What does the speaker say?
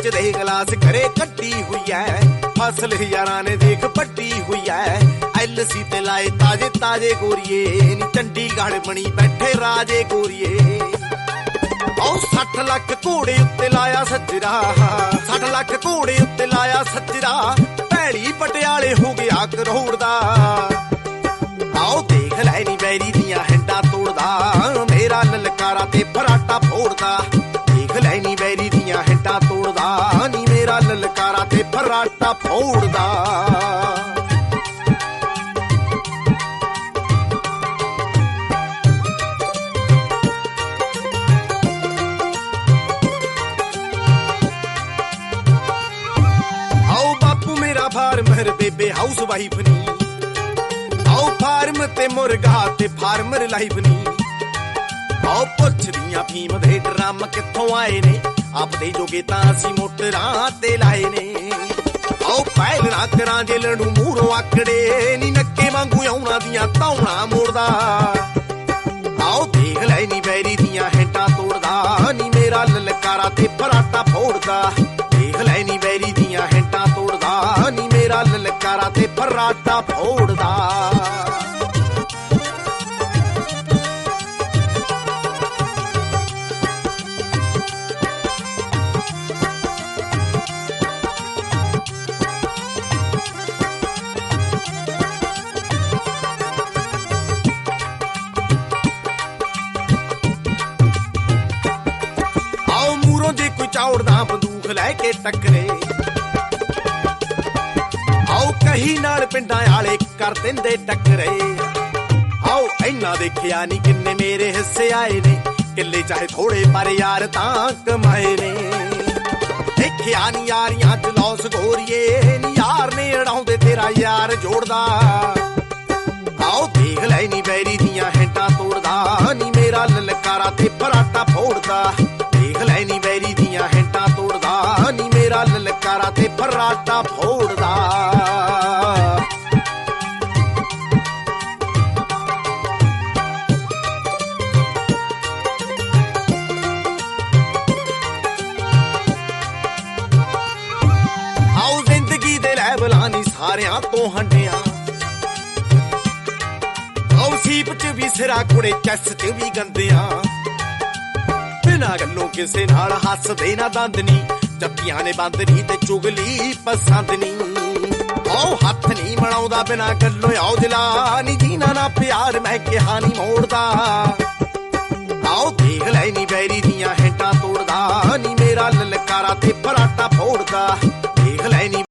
ਕੱਚ ਦੇ ਗਲਾਸ ਘਰੇ ਕੱਟੀ ਹੋਈ ਐ। ਫਸਲ ਯਾਰਾਂ ਨੇ ਦੇਖ ਪੱਟੀ ਹੋਈ ਐ। ਐਲਸੀ ਤੇ ਲਾਏ ਤਾਜੇ ਤਾਜੇ ਗੋਰੀਏ ਨੀ ਚੰਡੀਗੜ੍ਹ ਬਣੀ ਬੈਠੇ ਰਾਜੇ ਗੋਰੀਏ ਉਹ 60 ਲੱਖ ਘੋੜੇ ਉੱਤੇ ਲਾਇਆ ਸੱਜਰਾ। 60 ਲੱਖ ਘੋੜੇ ਉੱਤੇ ਲਾਇਆ ਸੱਜਰਾ। ਭੈੜੀ ਪਟਿਆਲੇ ਹੋ ਗਿਆ ਕਰੋੜ ਦਾ। ਆਓ ਦੇਖ ਲੈ ਨੀ ਬੈਰੀ ਦੀਆਂ ਹੰਡਾ ਤੋੜਦਾ। ਮੇਰਾ ਲਲਕਾਰਾ ਤੇ ਫਰਾਟਾ ਫੋੜਦਾ। ਤੇ ਫਰਾਟਾ ਫੋੜਦਾ। ਆਓ ਬਾਪੂ ਮੇਰਾ ਫਾਰਮਰ ਬੇਬੇ ਹਾਊਸ ਵਾਈਫ ਨੀ। ਆਓ ਫਾਰਮ ਤੇ ਮੁਰਗਾ ਤੇ ਫਾਰਮਰ ਲਾਈਫ ਨੀ। ਆਓ ਪੁੱਛਦੀਆਂ ਫੀਮ ਦੇ ਡਰਮ ਕਿੱਥੋਂ ਆਏ ਨੇ? ਆਪਦੇ ਜੋਗੇ ਤਾਂ ਅਸੀਂ ਮੋਟਰਾਂ ਤੇ ਲਾਏ ਨਾ ਕਰਾਂ ਜੇ ਲੜੂ ਮੂਹਰੋਂ ਆਕੜੇ ਨੀ ਨੱਕੇ ਵਾਂਗੂ ਆਉਣਾ ਦੀਆਂ ਧੌਣਾ ਮੋੜਦਾ। ਆਓ ਦੇਖ ਲੈ ਨੀ ਬੈਰੀ ਦੀਆਂ ਹੈਂਟਾਂ ਤੋੜਦਾ, ਨੀ ਮੇਰਾ ਲਲਕਾਰਾ ਤੇ ਫਰਾਟਾ ਫੋੜਦਾ। ਦੇਖ ਲੈ ਨੀ ਬੈਰੀ ਦੀਆਂ ਹੈਂਟਾਂ ਤੋੜਦਾ, ਨੀ ਮੇਰਾ ਲਲਕਾਰਾ ਤੇ ਫਰਾਟਾ ਫੋੜਦਾ। ਮੂਰੋਂ ਜੇ ਕੋਈ ਲੈ ਕੇ ਟੱਕਰੇ। ਆਓ ਕਹੀ ਨਾਲ ਪਿੰਡਾਂ ਵਾਲੇ ਕਰ ਦਿੰਦੇ ਟੱਕਰੇ। ਆਓ ਇੰਨਾ ਦੇਖਿਆ ਨਹੀਂ ਕਿੰਨੇ ਮੇਰੇ ਹਿੱਸੇ ਆਏ ਨੇ। ਕਿੱਲੇ ਚਾਹੇ ਥੋੜੇ ਪਰ ਯਾਰ ਤਾਂ ਕਮਾਏ ਨੇ। ਦੇਖਿਆ ਨਹੀਂ ਯਾਰੀਆਂ ਚ ਲੌਸ ਗੋਰੀਏ, ਨੀ ਯਾਰ ਨੇ ਅੜਾਉਂਦੇ ਤੇਰਾ ਯਾਰ ਜੋੜਦਾ। ਆਓ ਦੇਖ ਲੈ ਨੀ ਬੈਰੀ ਦੀਆਂ ਹੈਂਟਾਂ ਤੋੜਦਾ, ਨੀ ਮੇਰਾ ਲਲਕਾਰਾ ਤੇ ਫਰਾਟਾ ਫੋੜਦਾ। ਫਰਾਟਾ ਫੋੜਦਾ। ਆਓ ਜ਼ਿੰਦਗੀ ਦੇ ਲੈਵਲਾਂ ਨੀ ਸਾਰਿਆਂ ਤੋਂ ਹੰਡਿਆ ਆਓ ਸੀਪ ਚ ਵੀ ਸਿਰਾ ਕੁੜੇ ਚੱਸ ਚ ਵੀ ਗੰਦਿਆਂ। ਬਿਨਾਂ ਗੱਲੋਂ ਕਿਸੇ ਨਾਲ ਹੱਸਦੇ ਨਾ ਦੰਦ ਨੀ। ਜੱਪੀਆਂ ਨੇ ਬੰਦ ਨਹੀਂ ਤੇ ਚੁਗਲੀ ਪਸੰਦ ਨੀ। ਆਓ ਹੱਥ ਨਹੀਂ ਮਣਾਉਂਦਾ ਬਿਨਾਂ ਗੱਲੋਂ ਆਓ ਦਿਲਾ ਨੀ ਜੀਨਾ ਨਾ ਪਿਆਰ ਮੈਂ ਕਿਹਾ ਨਹੀਂ ਮੋੜਦਾ। ਆਓ ਦੇਖ ਲੈ ਨੀ ਬੈਰੀ ਦੀਆਂ ਹੈਂਟਾਂ ਤੋੜਦਾ, ਨੀ ਮੇਰਾ ਲਲਕਾਰਾ ਤੇ ਫਰਾਟਾ ਫੋੜਦਾ।